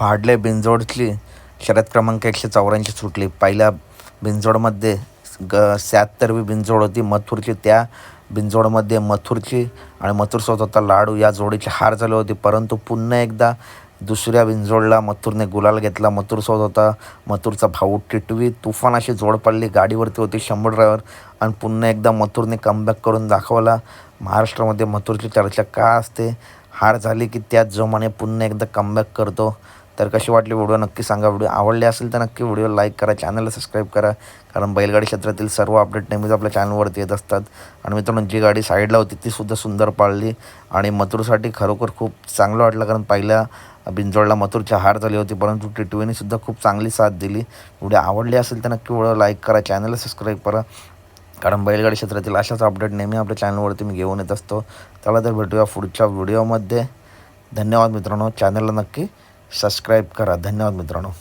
भाडले बिंजोडची शर्यत क्रमांक एकशे चौऱ्याऐंशी सुटली. पहिल्या बिंजोडमध्ये ग शहात्तरवी बिंजोड होती. मथुरची त्या बिंजोडमध्ये मथुरची आणि मथुरसोबत होता लाडू. या जोडीची हार झाली होती. परंतु पुन्हा एकदा दुसऱ्या बिंजोडला मथुरने गुलाल घेतला. मथुरसोबत होता मथुरचा भाऊ. टिटवी तुफान अशी जोड पडली. गाडीवरती होती शंभर ड्रायव्हर आणि पुन्हा एकदा मथुरने कमबॅक करून दाखवला. महाराष्ट्रामध्ये मथुरची चर्चा का असते? हार झाली की त्याच जोमाने पुन्हा एकदा कमबॅक करतो. तर कशी वाटली व्हिडिओ नक्की सांगा. व्हिडिओ आवडले असेल तर नक्की व्हिडिओ लाईक करा चॅनलला सबस्क्राईब करा. कारण बैलगाडी क्षेत्रातील सर्व अपडेट नेहमीच आपल्या चॅनलवरती येत असतात. आणि मित्रांनो जी गाडी साईडला होती ती सुद्धा सुंदर पाळली. आणि मथुरसाठी खरोखर खूप चांगलं वाटलं कारण पहिल्या बिंजोडला मथुरची हार झाली होती परंतु टिटवीने सुद्धा खूप चांगली साथ दिली. व्हिडिओ आवडली असेल तर नक्की व्हिडिओ लाईक करा चॅनलला सबस्क्राईब करा. कारण बैलगाडी क्षेत्रातील अशाच अपडेट नेहमी आपल्या चॅनलवरती मी घेऊन येत असतो. चला तर भेटूया पुढच्या व्हिडिओमध्ये. धन्यवाद मित्रांनो. चॅनलला नक्की सबस्क्राईब करा. धन्यवाद मित्रांनो.